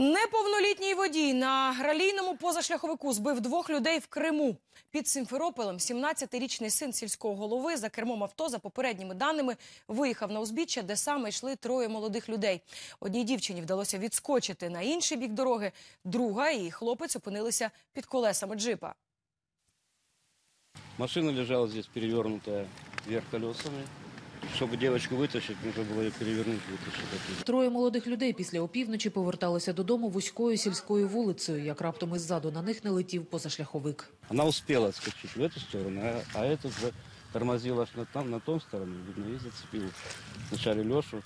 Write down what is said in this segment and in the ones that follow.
Неповнолітній водій на гралійному позашляховику збив двох людей в Криму. Під Симферополем 17-річний син сільського голови за кермом авто, за попередніми даними, виїхав на узбіччя, де саме йшли троє молодих людей. Одній дівчині вдалося відскочити на інший бік дороги, друга і хлопець опинилися під колесами джипа. Машина лежала здесь перевернутая вверх колесами. Чтобы девочку вытащить, нужно было ее перевернуть, вытащить оттуда. Троє молодих людей після опівночі поверталися додому вузькою сільською вулицею, як раптом іззаду на них не летів позашляховик. Она успела отскочить в эту сторону, а, а этот тормозил аж на, там, на том стороне, видно, и зацепил. Вначале Лешу,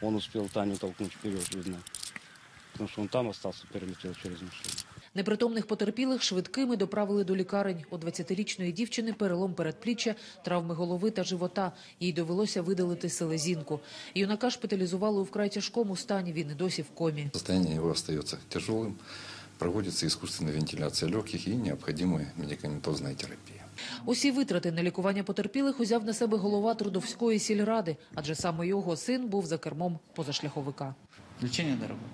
он успел Таню толкнуть вперед, видно. Потому что он там остался, перелетел через машину. Непритомних потерпілих швидкими доправили до лікарень. У 20-річної дівчини перелом передпліччя, травми голови та живота. Їй довелося видалити селезінку. Юнака шпиталізували у вкрай тяжкому стані. Він і досі в комі. Состояние его остается тяжелым, проводится искусственная вентиляция легких и необходимая медикаментозная терапия. Усі витрати на лікування потерпілих узяв на себе голова Трудовської сільради, адже саме його син був за кермом позашляховика. Лечение дорогое.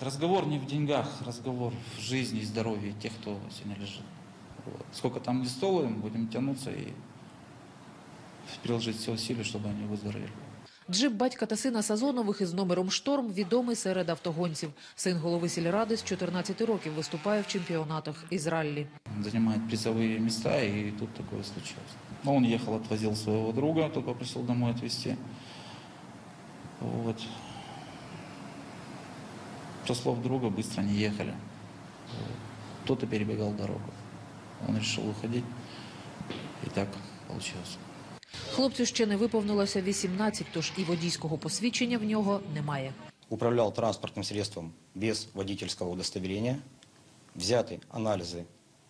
Разговор не в деньгах, разговор в жизни и здоровье тех, кто сегодня лежит. Вот. Сколько там не стоим, будем тянуться и приложить все усилия, чтобы они выздоровели. Джип батька та сина Сазонових із номером «Шторм» відомий серед автогонців. Син голови сільради з 14 років виступає в чемпіонатах із раллі. Занимает призовые места, и тут такое случилось. Но он ехал, отвозил своего друга, тот попросил домой отвезти. Вот. Со слов друга быстро не ехали. Вот. Кто-то перебегал дорогу. Он решил уходить. И так получилось. Хлопцю ще не виповнилося 18, тож і водійського посвідчення в нього немає. управлял транспортным средством без водительского удостоверения, взяты анализы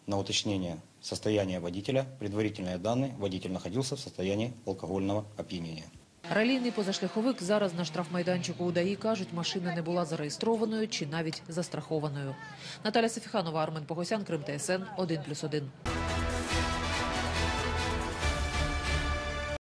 на уточнение состояния водителя, предварительные данные, водитель находился в состоянии алкогольного опьянения. Ралійний позашляховик зараз на штрафмайданчику УДАІ кажуть, машина не була зареєстрованою чи навіть застрахованою. Наталя Сефіханова, Армен Погосян, Крим ТСН, 1+,1.